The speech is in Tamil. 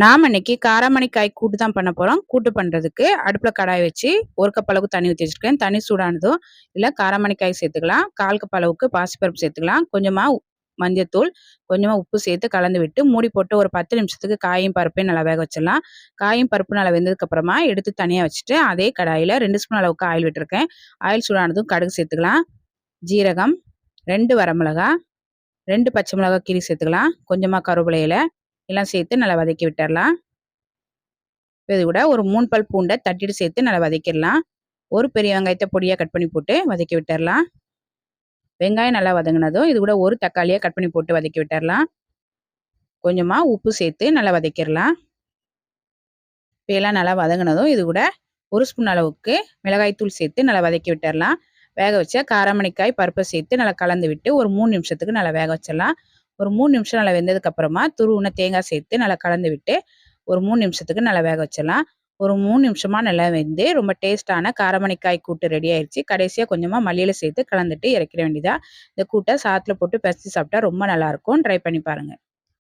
நாம் இன்னைக்கு காராமணிக்காய் கூட்டு தான் பண்ண போகிறோம் கூட்டு பண்ணுறதுக்கு அடுப்பில் கடாய் வச்சு ஒரு கப் அளவுக்கு தண்ணி ஊற்றி வச்சுருக்கேன். தண்ணி சூடானதும் இல்லை காராமணிக்காய் சேர்த்துக்கலாம். கால் கப் அளவுக்கு பாசிப்பருப்பு சேர்த்துக்கலாம். கொஞ்சமாக மஞ்சத்தூள் கொஞ்சமாக உப்பு சேர்த்து கலந்து விட்டு மூடி போட்டு ஒரு பத்து நிமிஷத்துக்கு காயும் பருப்பையும் நல்லா வேக வச்சிடலாம். காயும் பருப்பு நல்லா வெந்ததுக்கப்புறமா எடுத்து தனியாக வச்சுட்டு அதே கடாயில் ரெண்டு ஸ்பூன் அளவுக்கு ஆயில் விட்டுருக்கேன். ஆயில் சூடானதும் கடுகு சேர்த்துக்கலாம். ஜீரகம் ரெண்டு வரமிளகா ரெண்டு பச்சை மிளகா கீரி சேர்த்துக்கலாம். கொஞ்சமாக கருவேலையில் எல்லாம் சேர்த்து நல்லா வதக்கி விட்டுடலாம் இது கூட ஒரு மூணு பல் பூண்டை தட்டிட்டு சேர்த்து நல்லா வதக்கிடலாம். ஒரு பெரிய வெங்காயத்தை பொடியாக கட் பண்ணி போட்டு வதக்கி விட்டுடலாம் வெங்காயம் நல்லா வதங்கினதும் இது கூட ஒரு தக்காளியாக கட் பண்ணி போட்டு வதக்கி விட்டுடலாம் கொஞ்சமாக உப்பு சேர்த்து நல்லா வதக்கிடலாம். இப்போ நல்லா வதங்கினதும் இது கூட ஒரு ஸ்பூன் அளவுக்கு மிளகாய்த்தூள் சேர்த்து நல்லா வதக்கி விட்டுடலாம் வேக வச்ச காரமணிக்காய் பருப்பை சேர்த்து நல்லா கலந்து விட்டு ஒரு மூணு நிமிஷத்துக்கு நல்லா வேக வச்சிடலாம். ஒரு மூணு நிமிஷம் நல்லா வெந்ததுக்கு அப்புறமா துருவுன தேங்காய் சேர்த்து நல்லா கலந்து விட்டு ஒரு மூணு நிமிஷத்துக்கு நல்லா வேக வச்சிடலாம். ஒரு மூணு நிமிஷமா நல்லா வெந்து ரொம்ப டேஸ்டான காரமணிக்காய் கூட்டு ரெடி ஆயிடுச்சு கடைசியாக கொஞ்சமாக மல்லியில சேர்த்து கலந்துட்டு இறக்கிற வேண்டியதா. இந்த கூட்டை சாத்தில் போட்டு பசி சாப்பிட்டா ரொம்ப நல்லாயிருக்கும் ட்ரை பண்ணி பாருங்கள்